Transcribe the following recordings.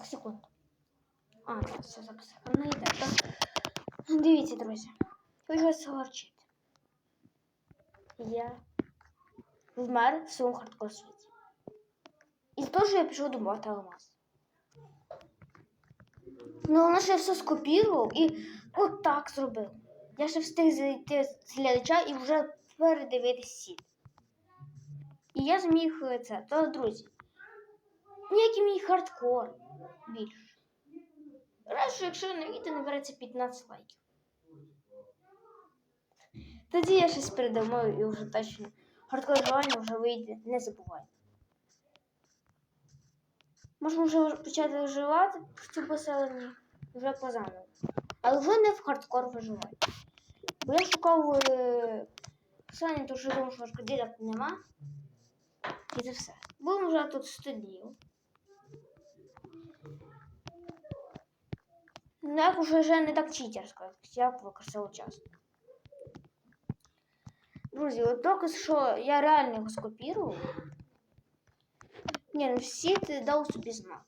Так, секунду. А, все записано. Не йде, так? Дивіться, друзі. Хочу вас огорчити. Я вмер в своєму хардкор світі. І теж я пішов добувати алмаз. Ну, вона ще все скопірував і так зробив. Я ще встиг зайти з глядача і вже передивитись сіт. І я зміг е, це. То, друзі, ніякий мій хардкор більше. Раніше, якщо на відео набереться 15 лайків. Тоді я щось передумаю і вже точно хардкор виживання вже вийде, не забувайте. Можемо вже почати виживати в цю поселенні вже позаново. Але вже не в хардкор виживання. Бо я шукав е, поселення, тому що думав, що шкоділок нема. І це все. Будемо вже тут 100 днів. Ну, як уже не так читерсько, як використовував час. Друзі, от доказ, що я реально його скопірував. Ні, ну всі ти дав собі знати.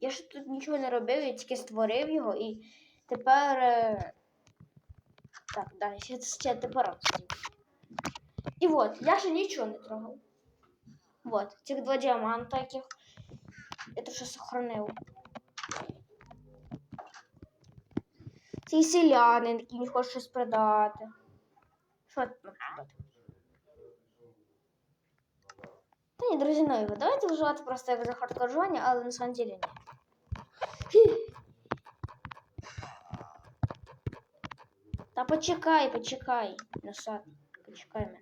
Я ж тут нічого не робив, я тільки створив його і тепер. е, Так, далі, ще, ще тепер розповім. І от, я ще нічого не трогав. Вот, цих два діаманта, яких я тут ще сохранив. Цей селянин, який не хоче щось продати. Що тут продати? Та ні, друзі, ну його. Давайте вживати просто як за хардкоржування, але на самом деле ні. Та почекай, почекай. Насад. Почекай мене.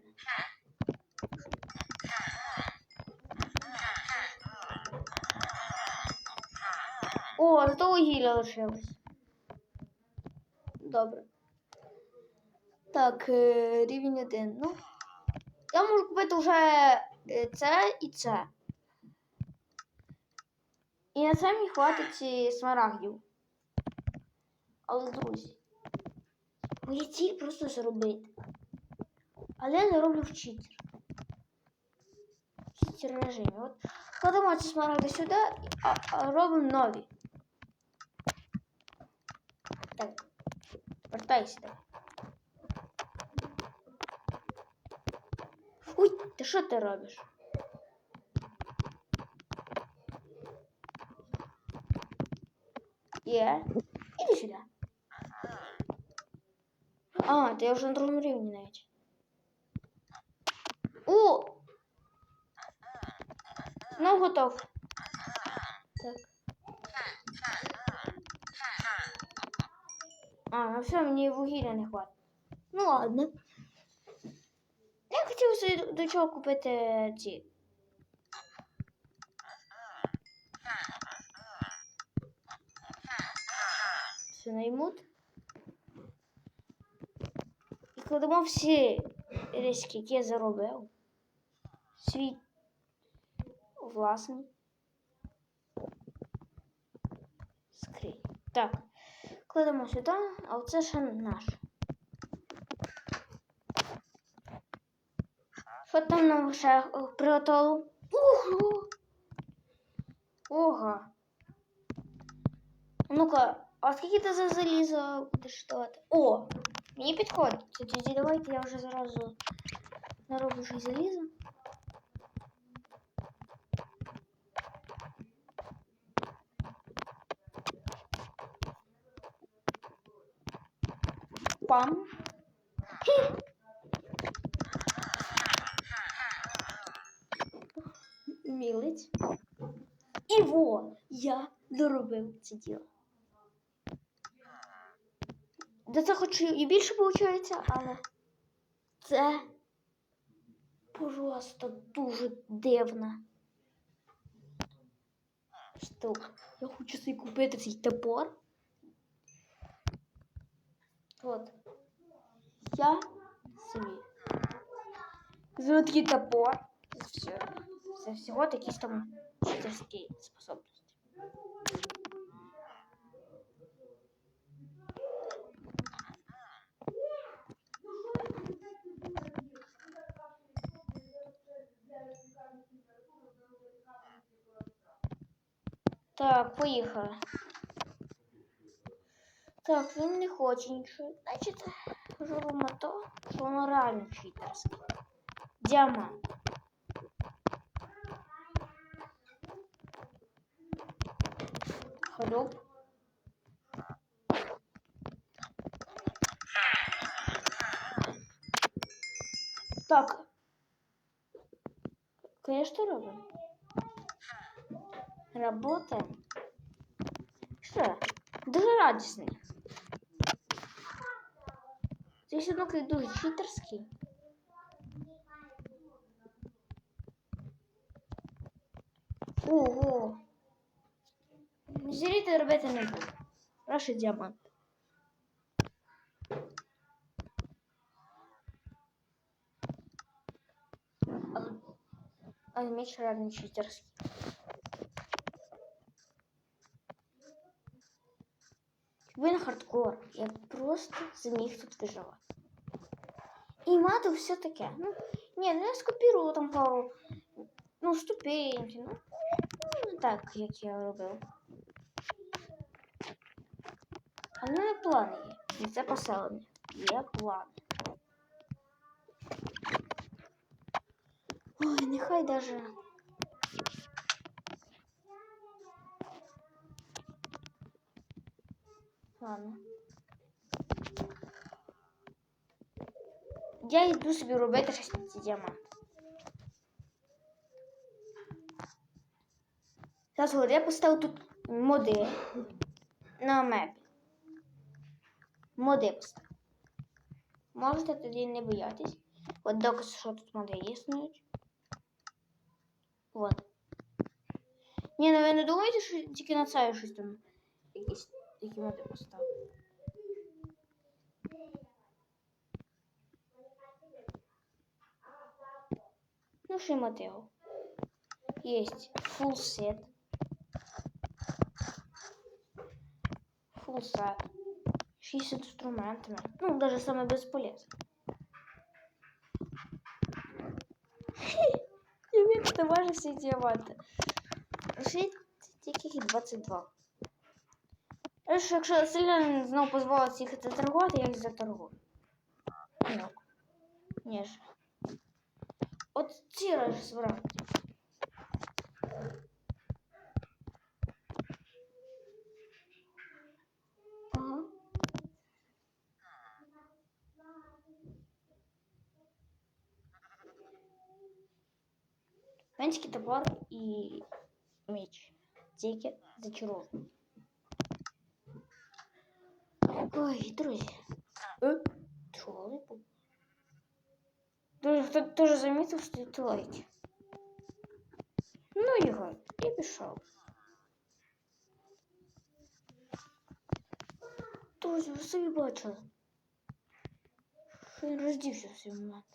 О, зато вугілля лишилось. Добре. Так, е, рівень один. Ну. Я можу купити вже е, це і це. І на це мені хватить смарагдів. Але, друзі, моя ціль просто зробити. Але я не в читер. В читер режимі. От кладемо ці смарагди сюди, а, а робимо нові. вертайся. давай. Ой, ти що ти робиш? Є. Іди сюди. А, ти вже на другому рівні навіть. О! Ну, готов. Так. А, ну все, мені вугілля не хватить. Ну ладно. Я хотів до чого купити ці. Все наймут. І кладемо всі різки, які я заробив. Свій власний. Скринь. Так. Кладемо сюди, а оце ще наш. Що там нам ще е, приготувало? Ого! Ого! Ну-ка, а скільки ти за залізо будеш давати? О! Мені підходить. Тоді давайте я вже зразу нароблю щось залізо. Пам. Мілить. І во, я доробив це діло. До це хоч і більше виходить, але це просто дуже дивна штука. Я хочу собі купити цей топор. От. Я собі. Зроблю такий топор. Все. Це всього якісь там читерські способності. Так. Так, поїхали. Так, він не хоче нічого. Значить, робимо то, що воно реально читерське. Діамант. Хлюп. Так. Конечно, робимо. Работаем. Що? Дуже радісний. Цей синок дуже читерський. Ого. Зіріти робити не буду. Краще діамант. Але, але меч реально читерський. Якби на хардкор, я б просто зміг тут виживати. І мати все таке. Ну, ні, ну я скопірував там пару ну, ступеньки, ну, ну не так, як я робив. А в мене плани є. І це поселення. Є плани. Ой, нехай даже. Ладно. Я йду собі робити ці діаманти. Зараз от я поставив тут моди на мепі. Моди поставив. Можете тоді не боятись. От доказ, що тут моди існують. Вот. Ні, ну ви не думаєте, що тільки на це щось там якісь такі моди поставив. Ну, що мотиву. Есть full set. Full set. 6 инструментами. Ну, даже самое бесполезное. Я вмію товари всі діаманти. Ще тільки 22. Аж якщо сильно знову дозволить їх заторгувати, я їх заторгую. Ну. Ні ж. От ці ж збирати. Ага. Менський топор і меч. Тільки зачарований. Ой, друзі. Е? Чого ви? Дуже хто теж замітив, що тут лайки. Ну його, і пішов. Друзі, ви собі бачили. Що він роздівся в цей момент.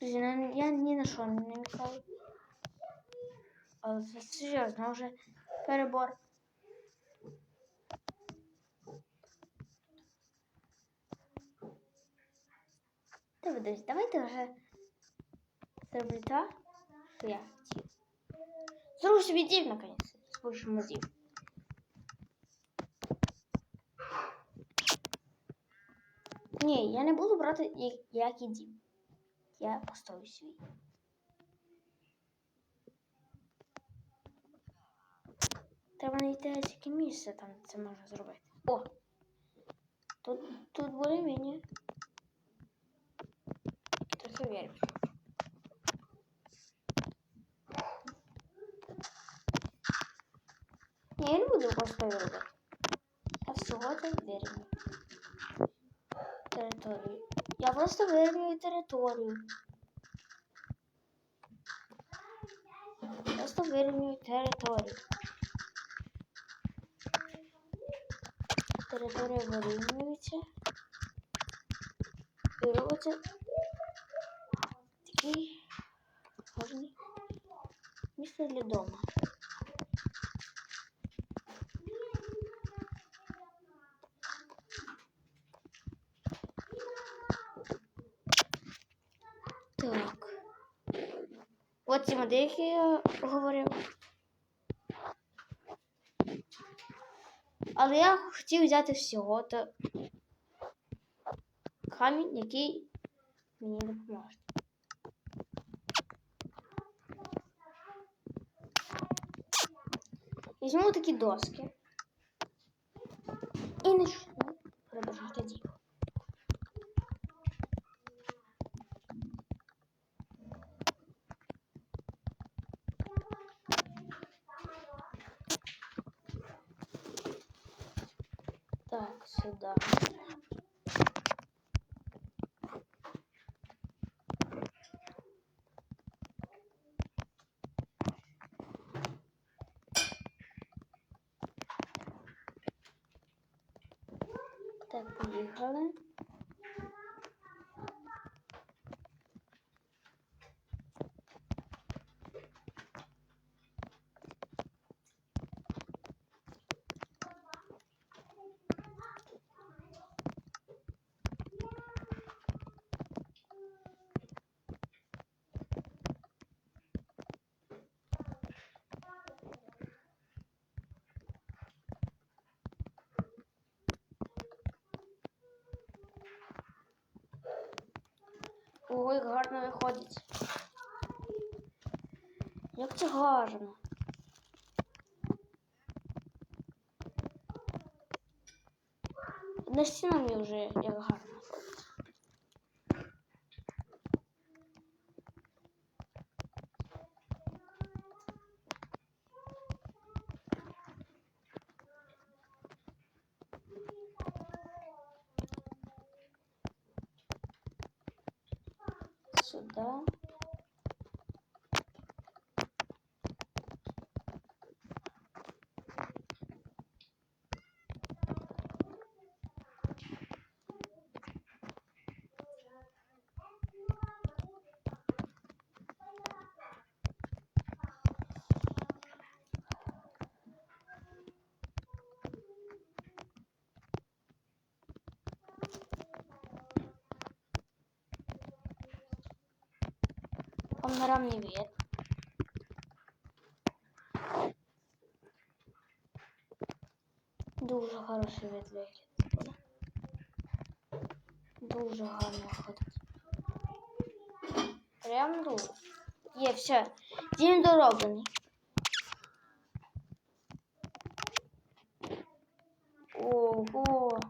Друзі, на- я ні на що не намікаю. Але це серйозно, вже перебор. Добре, друзі, давайте вже зроблю так, що я хотів. Зроблю собі дім, наконець, більшим дім. Ні, я не буду брати я- який дім. Я поставлю свій. Треба знайти яке місце там це можна зробити. О! Тут, тут более-менее. Трохи вірю. Ні, я не буду просто робити. Я всього це вирівнюю. Територію. Я просто вирівнюю територію. Просто вирівнюю територію. Територія вирівнюється. І такий гарний місце для дому. Так. От ці моделі, я говорив. Але я хотів взяти всього, то камінь, який мені допоможе. Візьму такі доски. І почну продовжувати діло. Так, сюда. Так, поїхали. Ой, гарно виходить. Як це гарно. На стіна мені вже як гарно. Камерам не видно. Дуже хороший вид вигляд. Дуже гарно виходить. Прям дуже. Є, все. Дім дороблений. Ого.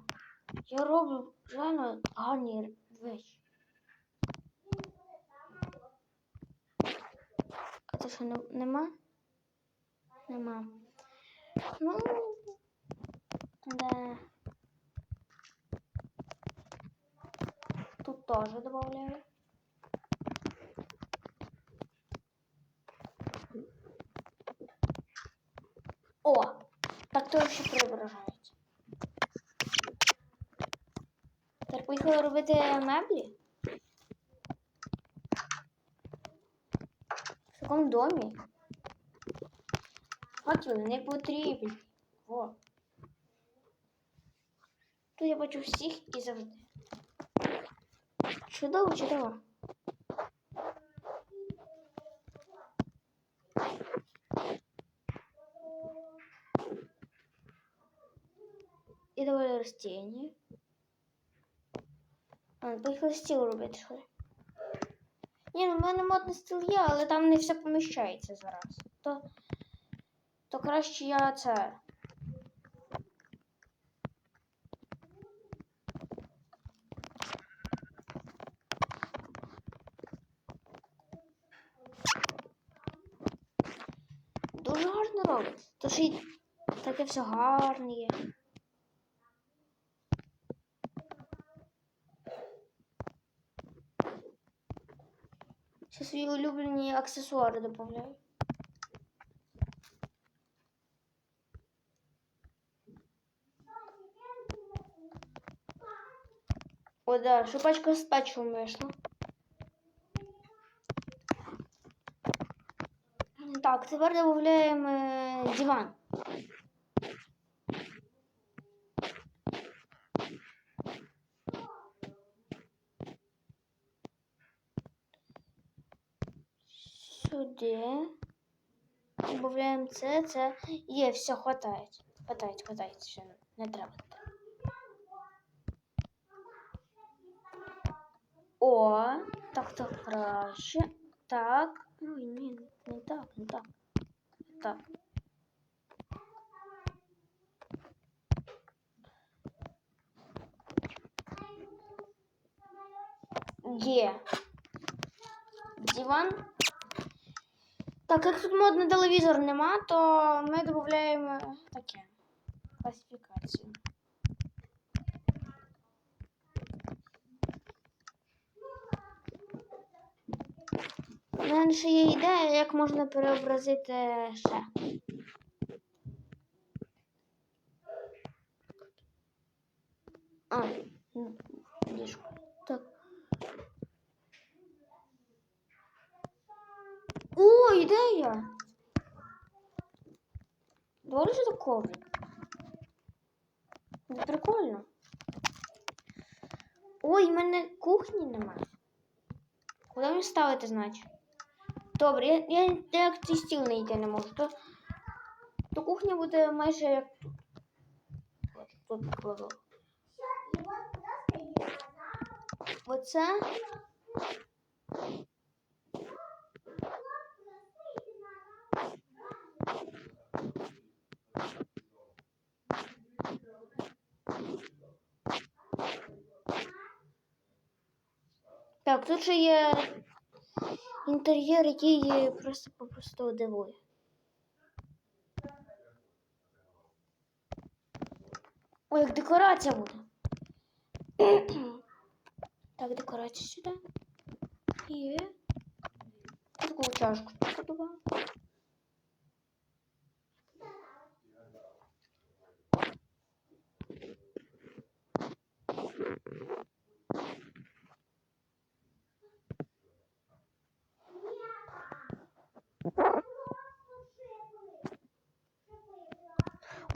Я роблю реально гарні речі. Що не- нема? Нема. Ну, да. Тут тоже добавляю. О, так то ще преображається. Тепер поїхали робити меблі. такому домі. Факели не потрібні. О. Тут я бачу всіх і завжди. Чудово, чудово. І давай растіння. А, поїхали стіл робити, що ли? Ні, ну в мене модний стіл є, але там не все поміщається зараз. То, то краще я це. Дуже гарно робить. То ще таке все гарне є. Ще свої улюблені аксесуари додаю. О, да, шипачка з печивом вийшла. Так, тепер додаємо е, диван. Сюди. Добавляємо це, це. Є, все, хватает. Хватайте, хватайте, ще не, не треба. не треба. О, так, так, краще. Так. Ой, ні, не так, не так. Так. Є. Диван. Так, як тут модний телевізор нема, то ми додаємо таке. Класифікацію. У мене ще є ідея, як можна переобразити ще. А, м, ліжко. Так. О, ідея! Доволі ж так коврик. Прикольно. Ой, в мене кухні немає. Куди мені ставити, значить? Добре, я, я, як цей стіл не йти не можу, то, то кухня буде майже як тут. Тут кладу. Оце. Так, тут же є інтер'єр, який просто попросту дивує. Ой, як декорація буде. так, декорація сюди. Є. Таку чашку подобаю.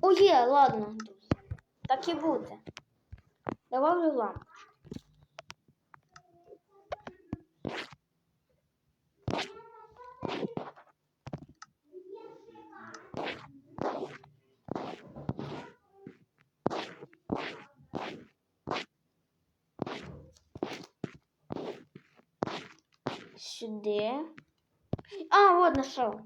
О, є, ладно. Так і буде. Добавлю лампу. Сюди. А, вот нашел.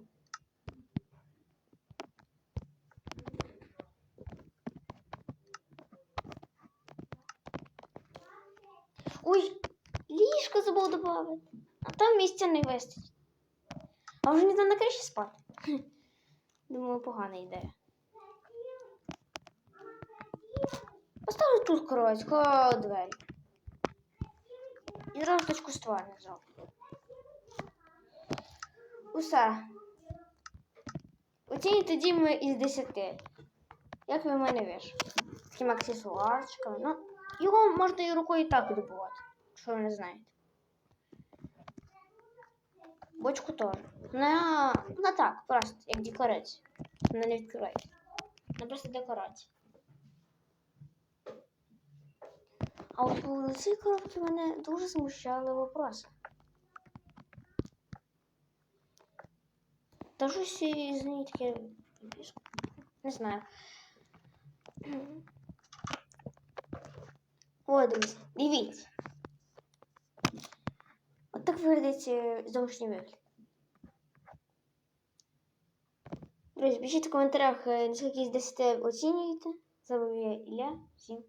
Ой, ліжко забув додати. А там місця не вистачить. А вже не там на криші спати. Думаю, погана ідея. Поставлю тут кровать, коло двері. І зразу точку стварення зроблю. Усе. Оцініть тоді ми із 10. Як ви в мене виш? Такими аксесуарчиками. Ну, його можна і рукою і так добувати, якщо ви не знаєте. Бочку теж. На, на так, просто, як декорація. Вона не відкривається. Вона просто декорація. А от у цій коробці мене дуже смущали вопроси. Та щось із неї не знаю. О, друзі, дивіться. От так виглядить зовнішній вигляд. Друзі, пишіть в коментарях, е, наскільки з 10 оцінюєте. З вами я Ілля. Всім